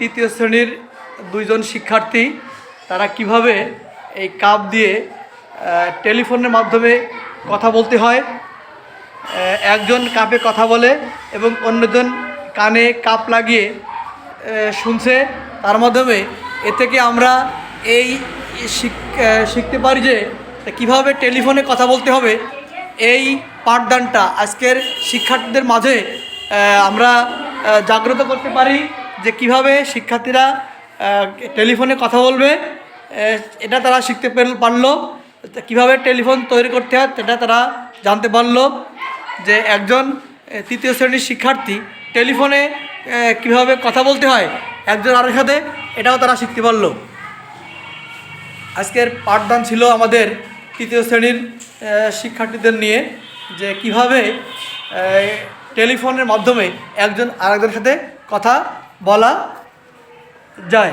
তৃতীয় শ্রেণির দুইজন শিক্ষার্থী, তারা কীভাবে এই কাপ দিয়ে টেলিফোনের মাধ্যমে কথা বলতে হয় একজন কাপে কথা বলে এবং অন্যজন কানে কাপ লাগিয়ে শুনছে। তার মাধ্যমে এ থেকে আমরা এই শিখতে পারি যে কীভাবে টেলিফোনে কথা বলতে হবে। এই পাঠদানটা আজকের শিক্ষার্থীদের মাঝে আমরা জাগ্রত করতে পারি। যে কীভাবে শিক্ষার্থীরা টেলিফোনে কথা বলবে এটা তারা শিখতে পারল। কীভাবে টেলিফোন তৈরি করতে হয়, সেটা তারা জানতে পারল যে একজন তৃতীয় শ্রেণির শিক্ষার্থী টেলিফোনে কীভাবে কথা বলতে হয়, একজন আরেক সাথে, এটাও তারা শিখতে পারল। আজকের পাঠদান ছিল আমাদের তৃতীয় শ্রেণির শিক্ষার্থীদের নিয়ে, যে কীভাবে টেলিফোনের মাধ্যমে একজন আরেকজনের সাথে কথা বলা যায়।